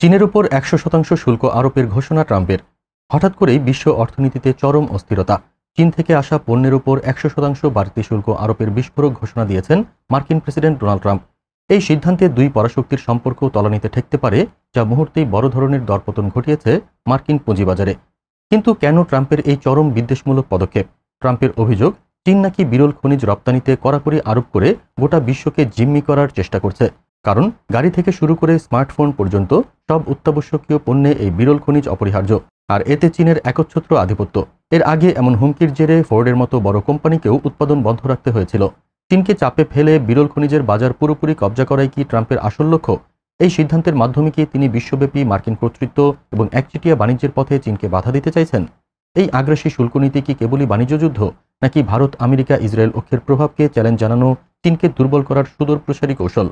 চীনের উপর একশো শতাংশ শুল্ক আরোপের ঘোষণা ট্রাম্পের। হঠাৎ করেই বিশ্ব অর্থনীতিতে চরম অস্থিরতা। চীন থেকে আসা পণ্যের উপর একশো শতাংশ বাড়তি শুল্ক আরোপের বিস্ফোরক ঘোষণা দিয়েছেন মার্কিন প্রেসিডেন্ট ডোনাল্ড ট্রাম্প। এই সিদ্ধান্তে দুই পরাশক্তির সম্পর্ক তলানিতে ঠেকতে পারে, যা মুহূর্তেই বড় ধরনের দরপতন ঘটিয়েছে মার্কিন পুঁজিবাজারে। কিন্তু কেন ট্রাম্পের এই চরম বিদ্বেষমূলক পদক্ষেপ? ট্রাম্পের অভিযোগ, চীন নাকি বিরল খনিজ রপ্তানিতে কড়াকড়ি আরোপ করে গোটা বিশ্বকে জিম্মি করার চেষ্টা করছে। কারণ গাড়ি থেকে শুরু করে স্মার্টফোন পর্যন্ত সব অত্যাবশ্যকীয় পণ্যে এই বিরল খনিজ অপরিহার্য। আর এতে চীনের একচ্ছত্র আধিপত্য। এর আগে এমন হুমকির জেরে ফোর্ডের মতো বড় কোম্পানিকেও উৎপাদন বন্ধ রাখতে হয়েছিল। চীনকে চাপে ফেলে বিরল খনিজের বাজার পুরোপুরি কবজা করাই কি ট্রাম্পের আসল লক্ষ্য? এই সিদ্ধান্তের মাধ্যমে কি তিনি বিশ্বব্যাপী মার্কিন কর্তৃত্ব এবং একচেটিয়া বাণিজ্যের পথে চীনকে বাধা দিতে চাইছেন? এই আগ্রাসী শুল্ক নীতি কি কেবলই বাণিজ্য যুদ্ধ, নাকি ভারত, আমেরিকা, ইসরায়েল ঐক্যের প্রভাবকে চ্যালেঞ্জ জানানো, চীনকে দুর্বল করার সুদূর প্রসারী কৌশল?